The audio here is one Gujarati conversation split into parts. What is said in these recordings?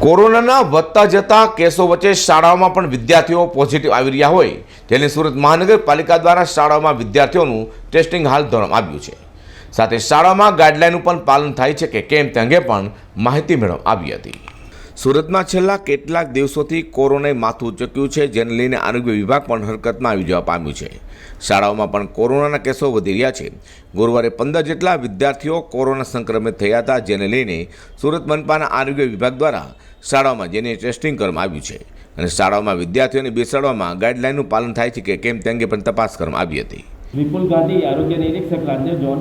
કોરોનાના વધતા જતા કેસો વચ્ચે શાળાઓમાં પણ વિદ્યાર્થીઓ પોઝિટિવ આવી રહ્યા હોય. તેને સુરત મહાનગરપાલિકા દ્વારા શાળાઓમાં વિદ્યાર્થીઓનું ટેસ્ટિંગ હાલ ધરવામાં આવ્યું છે. સાથે શાળામાં ગાઈડલાઈનનું પણ પાલન થાય છે કે કેમ તે અંગે પણ માહિતી મેળવવામાં આવી હતી. સુરતમાં છેલ્લા કેટલાક દિવસોથી કોરોનાએ માથું ઉચક્યું છે, જેને લઈને આરોગ્ય વિભાગ પણ હરકતમાં આવી જવા પામ્યું છે. શાળાઓમાં પણ કોરોનાના કેસો વધી રહ્યા છે. ગુરુવારે પંદર જેટલા વિદ્યાર્થીઓ કોરોના સંક્રમિત થયા હતા, જેને લઈને સુરત મનપાના આરોગ્ય વિભાગ દ્વારા શાળાઓમાં જેને ટેસ્ટિંગ કરવામાં આવ્યું છે. અને શાળાઓમાં વિદ્યાર્થીઓને બેસાડવામાં ગાઈડલાઈનનું પાલન થાય છે કે કેમ તે અંગે પણ તપાસ કરવામાં આવી હતી. વિપુલ ગાંધી આરોગ્ય નિરીક્ષક રાજ્ય ઝોન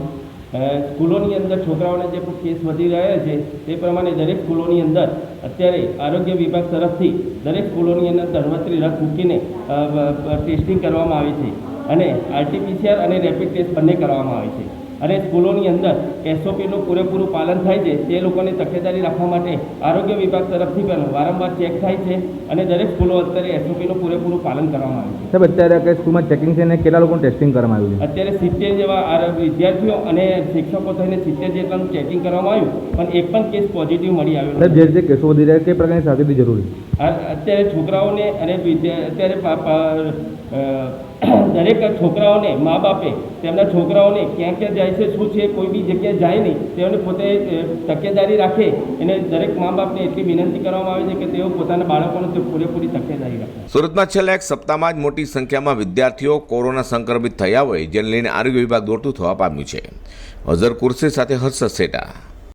સ્કૂલોની અંદર છોકરાઓને જે કેસ વધી રહ્યા છે, તે પ્રમાણે દરેક સ્કૂલોની અંદર અત્યારે આરોગ્ય વિભાગ તરફથી દરેક સ્કૂલોની અંદર ધર્મત્રી રથ મૂકીને ટેસ્ટિંગ કરવામાં આવે છે. અને આરટીપીસીઆર અને રેપિડ ટેસ્ટ બંને કરવામાં આવે છે. અને સ્કૂલોની અંદર એસઓપીનું પૂરેપૂરું પાલન થાય છે તે લોકોને તકેદારી રાખવા માટે આરોગ્ય વિભાગ તરફથી પણ વારંવાર ચેક થાય છે અને દરેક સ્કૂલો અત્યારે એસઓપીનું પૂરેપૂરું પાલન કરવામાં આવે છે. સાહેબ અત્યારે કઈ સ્કૂલમાં ચેકિંગ છે અને કેટલા લોકોનું ટેસ્ટિંગ કરવામાં આવ્યું છે? અત્યારે સિત્તેર જેવા વિદ્યાર્થીઓ અને શિક્ષકો થઈને સિત્તેર જેટલાનું ચેકિંગ કરવામાં આવ્યું પણ એક પણ કેસ પોઝિટિવ મળી આવ્યો સાહેબ જે રીતે કેસો વધી રહ્યા કઈ પ્રકારની સાવચેતી જરૂરી અત્યારે છોકરાઓને અને અત્યારે દરેક છોકરાઓને, મા બાપે તેમના છોકરાઓને ક્યાં ક્યાં જાય છે, શું છે, કોઈ બી જગ્યાએ જાય નહીં, તેઓને પોતે તકેદારી રાખે. એને દરેક મા બાપને એટલી વિનંતી કરવામાં આવે છે કે તેઓ પોતાના બાળકોને પૂરેપૂરી તકેદારી રાખે. સુરતમાં છેલ્લા એક સપ્તાહમાં જ મોટી સંખ્યામાં વિદ્યાર્થીઓ કોરોના સંક્રમિત થયા હોય, જેને લઈને આરોગ્ય વિભાગ દોડતું થવા પામ્યું છે. અઝર કુર્સી સાથે હર્ષદ સેટા.